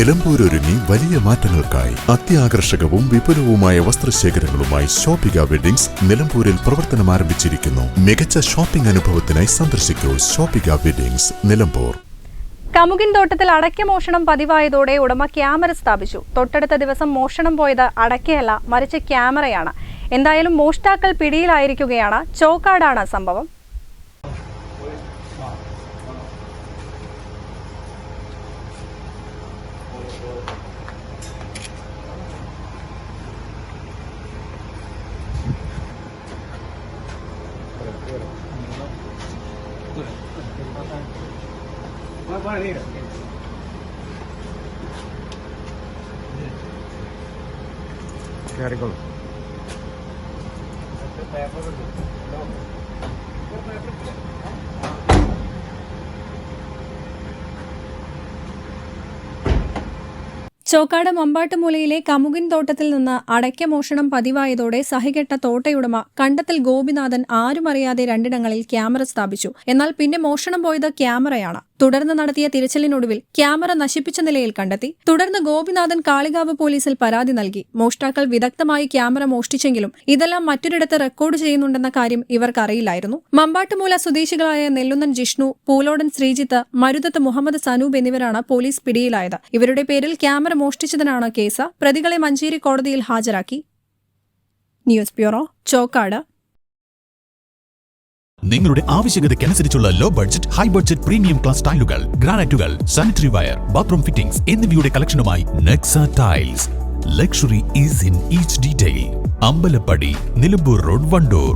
നിലമ്പൂരൊരുങ്ങി വലിയ മാറ്റങ്ങൾക്കായി അത്യാകർഷകവും വിപുലവുമായ വസ്ത്രശേഖരങ്ങളുമായി ഷോപ്പിക വെഡിങ്സ് നിലമ്പൂരിൽ പ്രവർത്തനം ആരംഭിച്ചിരിക്കുന്നു. മികച്ച ഷോപ്പിംഗ് അനുഭവത്തിനായി സന്ദർശിക്കൂ ഷോപ്പിക വെഡിങ്സ് നിലമ്പൂർ. കമുകിൻ തോട്ടത്തിൽ അടയ്ക്ക മോഷണം പതിവായതോടെ ഉടമ ക്യാമറ സ്ഥാപിച്ചു. തൊട്ടടുത്ത ദിവസം മോഷണം പോയത് അടയ്ക്കയല്ല മറിച്ച് ക്യാമറയാണ്. എന്തായാലും മോഷ്ടാക്കൾ പിടിയിലായിരിക്കുകയാണ്. ചോക്കാടാണ് സംഭവം. Maneira. Carregou. Até a Chokkad മമ്പാട്ടുമൂലയിലെ കമുകിൻ തോട്ടത്തിൽ നിന്ന് അടയ്ക്ക മോഷണം പതിവായതോടെ സഹികെട്ട തോട്ടയുടമ കണ്ടത്തിൽ ഗോപിനാഥൻ ആരുമറിയാതെ രണ്ടിടങ്ങളിൽ ക്യാമറ സ്ഥാപിച്ചു. എന്നാൽ പിന്നെ മോഷണം പോയത് ക്യാമറയാണ്. തുടർന്ന് നടത്തിയ തിരച്ചിലിനൊടുവിൽ ക്യാമറ നശിപ്പിച്ച നിലയിൽ കണ്ടെത്തി. തുടർന്ന് ഗോപിനാഥൻ കാളികാവ് പോലീസിൽ പരാതി നൽകി. മോഷ്ടാക്കൾ വിദഗ്ധമായി ക്യാമറ മോഷ്ടിച്ചെങ്കിലും ഇതെല്ലാം മറ്റൊരിടത്ത് റെക്കോർഡ് ചെയ്യുന്നുണ്ടെന്ന കാര്യം ഇവർക്കറിയില്ലായിരുന്നു. മമ്പാട്ടുമൂല സ്വദേശികളായ നെല്ലുന്നൻ ജിഷ്ണു പൂലോടൻ ശ്രീജിത്ത് മരുതത്ത് മുഹമ്മദ് സനൂബ് എന്നിവരാണ് പോലീസ് പിടിയിലായത്. ഇവരുടെ പേരിൽ ക്യാമറ മോഷ്ടിച്ചതിനാണ് കേസ്. പ്രതികളെ മഞ്ചേരി കോടതിയിൽ ഹാജരാക്കി. News bureau Chokkad. നിങ്ങളുടെ ആവശ്യകതയ്ക്കനുസരിച്ചുള്ള low budget high budget premium class ടൈലുകൾ ഗ്രാനൈറ്റുകൾ സാനിറ്ററി വയർ ബാത്റൂം ഫിറ്റിംഗ്സ് എന്നിവയുടെ കളക്ഷനുമായി Nexa tiles. Luxury is in each detail Ambalappadi Nilambur road Vandoor.